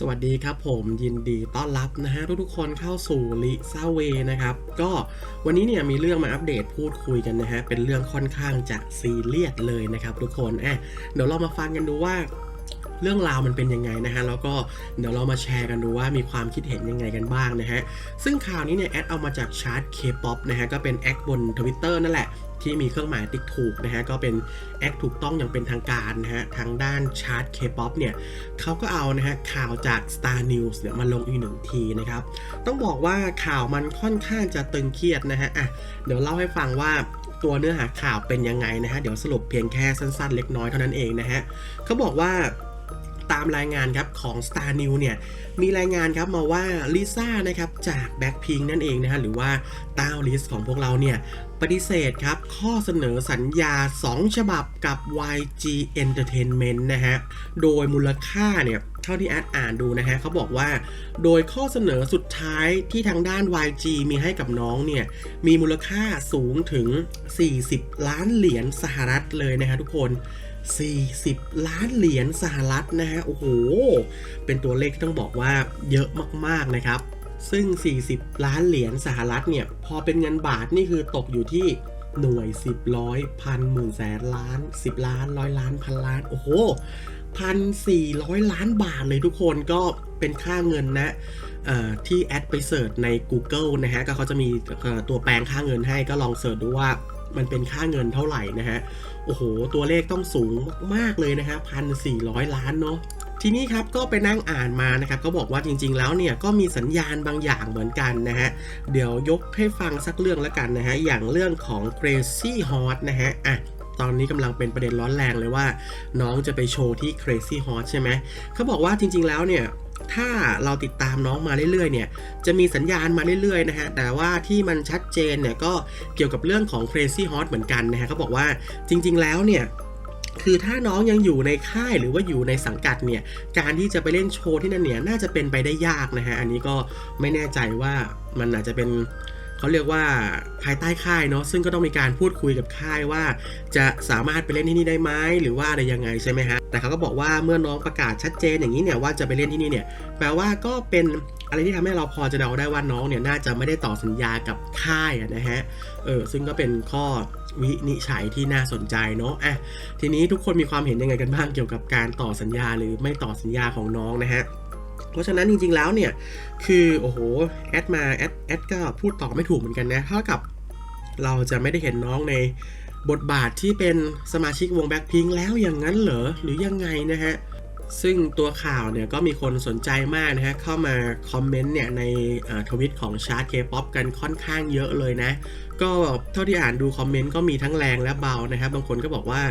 สวัสดีครับผมยินดีต้อนรับนะฮะทุกๆคนเข้าสู่ลิซาเวนะครับก็วันนี้เนี่ยมีเรื่องมาอัปเดตพูดคุยกันนะฮะเป็นเรื่องค่อนข้างจะซีเรียสเลยนะครับทุกคนอะเดี๋ยวเรามาฟังกันดูว่า เรื่องราวมันเป็นยังไงนะฮะแล้วก็เดี๋ยวเรามาแชร์กันดูว่ามีความคิดเห็นยังไงกันบ้างนะฮะซึ่งข่าวนี้เนี่ยแอดเอามาจากชาร์ต K-POP นะฮะก็เป็นแอคบน Twitter นั่นแหละที่มีเครื่องหมายติ๊กถูกนะฮะก็เป็นแอคถูกต้องอย่างเป็นทางการนะฮะทางด้านชาร์ต K-POP เนี่ยเขาก็เอานะฮะข่าวจาก Star News เนี่ยมาลงอีกหนึ่งทีนะครับ ต้องบอกว่าข่าวมันค่อนข้างจะตึงเครียดนะฮะอะเดี๋ยวเล่าให้ฟังว่าตัวเนื้อหาข่าวเป็นยังไงนะฮะเดี๋ยวสรุปเพียงแค่สั้นๆ เล็กน้อยเท่านั้นเองนะฮะเขาบอกว่า ตามรายงานครับของ Star New เนี่ยมีรายงานครับมาว่าลิซ่านะครับจาก Blackpink นั่นเองนะฮะหรือว่าต้าลิสของพวกเราเนี่ยปฏิเสธครับข้อเสนอสัญญา 2 ฉบับกับ YG Entertainment นะฮะโดยมูลค่าเนี่ยเท่าที่แอดอ่านดูนะฮะเขาบอกว่า โดยข้อเสนอสุดท้ายที่ทางด้าน YG มีให้กับน้องเนี่ย มีมูลค่าสูงถึง 40 ล้านเหรียญสหรัฐเลยนะฮะทุกคน 40 ล้านเหรียญสหรัฐนะฮะ โอ้โห เป็นตัวเลขที่ต้องบอกว่าเยอะมากๆนะครับ ซึ่ง 40 ล้านเหรียญสหรัฐเนี่ย พอเป็นเงินบาทนี่คือตกอยู่ที่หน่วย 10 ร้อยพันหมื่นแสนล้าน 10 ล้านร้อยล้านพันล้าน โอ้โหพันสี่ร้อยล้านบาทเลยทุกคนก็เป็นค่าเงินนะที่แอดไปเสิร์ชใน Google นะฮะ ก็เขาจะมีตัวแปลงค่าเงินให้ก็ลองเสิร์ชดูว่า มันเป็นค่าเงินเท่าไหร่นะฮะ โอ้โห ตัวเลขต้องสูงมาก ๆ เลยนะฮะพันสี่ร้อยล้านเนาะทีนี้ครับก็ไปนั่งอ่านมานะครับก็บอกว่าจริง ๆ แล้วเนี่ยก็มีสัญญาณบางอย่างเหมือนกันนะฮะเดี๋ยวยกให้ฟังสักเรื่องแล้วกันนะฮะอย่างเรื่องของ Crazy Horse นะฮะอะตอนนี้กำลังเป็นประเด็นร้อนแรงเลยว่า น้องจะไปโชว์ที่ Crazy Horse ใช่ไหมเขาบอกว่าจริง ๆ แล้วเนี่ย ถ้าเราติดตามน้องมาเรื่อยๆเนี่ยจะมีสัญญาณมาเรื่อยๆนะฮะแต่ว่าที่มันชัดเจนเนี่ยก็เกี่ยวกับเรื่องของ Crazy Horse เหมือนกันนะฮะเขาบอกว่าจริง ๆ แล้วเนี่ยคือถ้าน้องยังอยู่ในค่ายหรือว่าอยู่ในสังกัดเนี่ย การที่จะไปเล่นโชว์ที่นั่นเนี่ยน่าจะเป็นไปได้ยากนะฮะ อันนี้ก็ไม่แน่ใจว่ามันอาจจะเป็น เขาเรียกว่าภายใต้ค่ายเนาะซึ่งก็ต้องมีการพูดคุยกับค่ายว่า จะสามารถไปเล่นที่นี่ได้ไหมหรือว่าอะไรยังไงใช่ไหมฮะแต่เขาก็บอกว่าเมื่อน้องประกาศชัดเจนอย่างนี้เนี่ยว่าจะไปเล่นที่นี่เนี่ยแปลว่าก็เป็นอะไรที่ทำให้เราพอจะเดาได้ว่าน้องเนี่ยน่าจะไม่ได้ต่อสัญญากับค่ายนะฮะเออซึ่งก็เป็นข้อวินิจฉัยที่น่าสนใจเนาะอะทีนี้ทุกคนมีความเห็นยังไงกันบ้างเกี่ยวกับการต่อสัญญาหรือไม่ต่อสัญญาของน้องนะฮะ เพราะฉะนั้นจริง ๆ แล้วเนี่ย คือโอ้โห แอดมาแอดแอดก็พูดต่อไม่ถูกเหมือนกันนะ เท่ากับเราจะไม่ได้เห็นน้องในบทบาทที่เป็นสมาชิกวงแบ็คพิงแล้วอย่างนั้นเหรอ หรือยังไงนะฮะ ซึ่งตัวข่าวเนี่ยก็มีคนสนใจมากนะฮะ เข้ามาคอมเมนต์เนี่ยในทวิตของชาร์ตเคป๊อปกันค่อนข้างเยอะเลยนะ ก็เท่าที่อ่านดูคอมเมนต์ก็มีทั้งแรงและเบานะครับ บางคนก็บอกว่า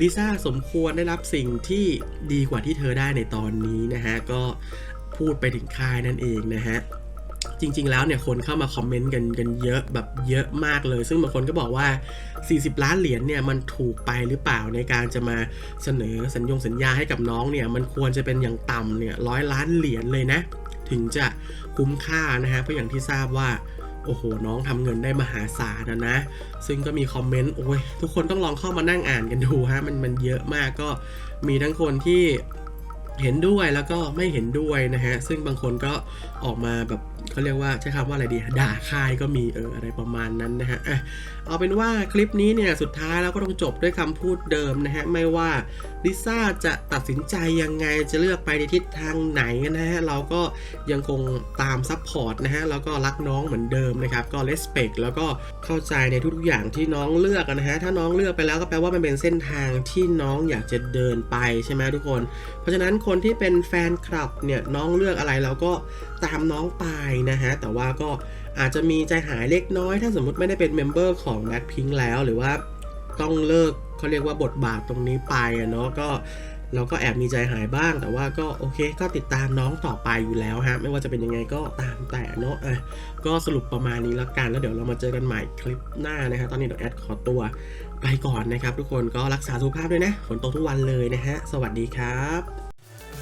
ลิซ่าสมควรได้รับสิ่งที่ดีกว่าที่เธอได้ในตอนนี้นะฮะ ก็ พูดไปถึงค่ายนั่นเองนะฮะจริง ๆ แล้วเนี่ยคนเข้ามาคอมเมนต์กันกันเยอะแบบเยอะมากเลย ซึ่งบางคนก็บอกว่า 40 ล้านเหรียญเนี่ยมันถูกไปหรือเปล่าในการจะมาเสนอสัญญงสัญญาให้กับน้องเนี่ยมันควรจะเป็นอย่างต่ำเนี่ยร้อยล้านเหรียญเลยนะ ถึงจะคุ้มค่านะฮะเพราะอย่างที่ทราบว่าโอ้โห น้องทำเงินได้มหาศาลนะนะ ซึ่งก็มีคอมเมนต์ โอ้ย ทุกคนต้องลองเข้ามานั่งอ่านกันดูฮะ มันมันเยอะมากก็มีทั้งคนที่ เห็นด้วยแล้วก็ไม่เห็นด้วยนะฮะ ซึ่งบางคนก็ออกมาแบบเขาเรียกว่าใช้คำว่าอะไรดีด่าค่ายก็มีเอออะไรประมาณนั้นนะฮะอะเอาเป็นว่าคลิปนี้เนี่ยสุดท้ายแล้วก็ต้องจบด้วยคำพูดเดิมนะฮะ ไม่ว่าลิซ่าจะตัดสินใจยังไงจะเลือกไปในทิศทางไหนนะฮะ เราก็ยังคงตามซัพพอร์ตนะฮะ แล้วก็รักน้องเหมือนเดิมนะครับ ก็เลสเปกแล้วก็เข้าใจในทุกๆอย่างที่น้องเลือกนะฮะ ถ้าน้องเลือกไปแล้วก็แปลว่ามันเป็นเส้นทางที่น้องอยากจะเดินไปใช่ไหมทุกคน เพราะฉะนั้นคนที่เป็นแฟนคลับเนี่ยน้องเลือกอะไรเราก็ตามน้องไปนะฮะ แต่ว่าก็อาจจะมีใจหายเล็กน้อย ถ้าสมมติไม่ได้เป็นเมมเบอร์ของ Blackpink แล้ว หรือว่าต้องเลิกเขาเรียกว่าบทบาทตรงนี้ไปอะเนาะก็เราก็แอบมีใจหายบ้าง แต่ว่าก็โอเค ก็ติดตามน้องต่อไปอยู่แล้วฮะ ไม่ว่าจะเป็นยังไงก็ตามแต่เนาะอะก็สรุปประมาณนี้ละกัน แล้วเดี๋ยวเรามาเจอกันใหม่คลิปหน้านะฮะ ตอนนี้เดี๋ยวแอดขอตัวไปก่อนนะครับ ทุกคนก็รักษาสุขภาพด้วยนะ ฝนตกทุกวันเลยนะฮะ สวัสดีครับ